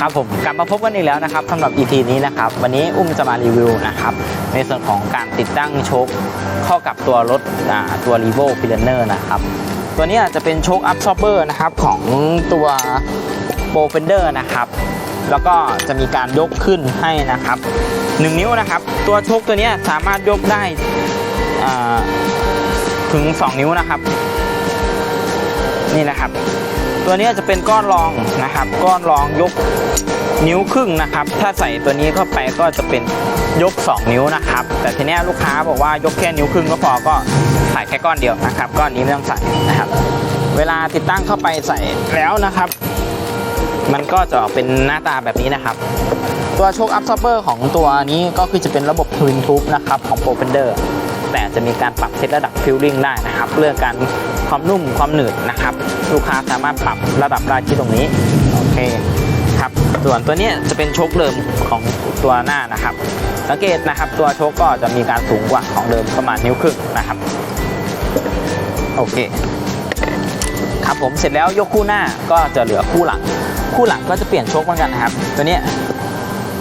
ครับผมกลับมาพบกันอีกแล้วนะครับสำหรับ EP นี้นะครับ วันนี้อุ้มจะมารีวิวนะครับ ในส่วนของการติดตั้งโชคเข้ากับตัวรถตัว r e v o p i l a n e r นะครับ ตัวนี้จะเป็นโชค absorber นะครับของตัว p r o f e n d e r นะครับ แล้วก็จะมีการยกขึ้นให้นะครับ 1 นิ้วนะครับ ตัวโชคตัวนี้สามารถยกได้ถึง 2 นิ้วนะครับ นี่นะครับ ตัวนี้จะเป็นก้อนรองนะครับ ก้อนรองยกนิ้วครึ่งนะครับ ถ้าใส่ตัวนี้เข้าไปก็จะเป็นยก 2 นิ้วนะครับ แต่ทีนี้ลูกค้าบอกว่ายกแค่นิ้วครึ่งก็พอก็ใส่แค่ก้อนเดียวนะครับ ก้อนนี้ไม่ต้องใส่นะครับ เวลาติดตั้งเข้าไปใส่แล้วนะครับ มันก็จะออกเป็นหน้าตาแบบนี้นะครับ ตัวโชคอัพซอ b เ e อร์ของตัวนี้ก็คือจะเป็นระบบทวินทูบนะครับของ p r o f e n d e r แต่จะมีการปรับเซตระดับฟิลลิ่งได้นะครับเรื่องการความนุ่มความหนืดนะครับ ลูกค้าสามารถปรับระดับได้ที่ตรงนี้โอเคครับส่วนตัวนี้จะเป็นโชคเดิมของตัวหน้านะครับ สังเกตนะครับตัวโชคก็จะมีการสูงกว่าของเดิมประมาณนิ้วครึ่งนะครับโอเคครับผมเสร็จแล้วยกคู่หน้าก็จะเหลือคู่หลัง คู่หลังก็จะเปลี่ยนโชคเหมือนกันนะครับ ตัวนี้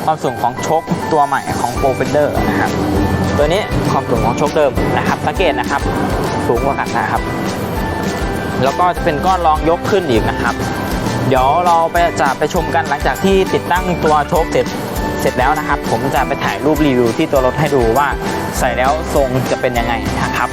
ความสูงของโชคตัวใหม่ของ p r o f e n d e r นะครับ ตัวนี้ขอบสูงของโชคเดิมนะครับสังเกตนะครับ สูงกว่ากันนะครับ แล้วก็จะเป็นก้อนรองยกขึ้นอีกนะครับ เดี๋ยวเราไปจะไปชมกันหลังจากที่ติดตั้งตัวโชคเสร็จเสร็จแล้วนะครับ ผมจะไปถ่ายรูปรีวิวที่ตัวรถให้ดูว่าใส่แล้วทรงจะเป็นยังไงนะครับ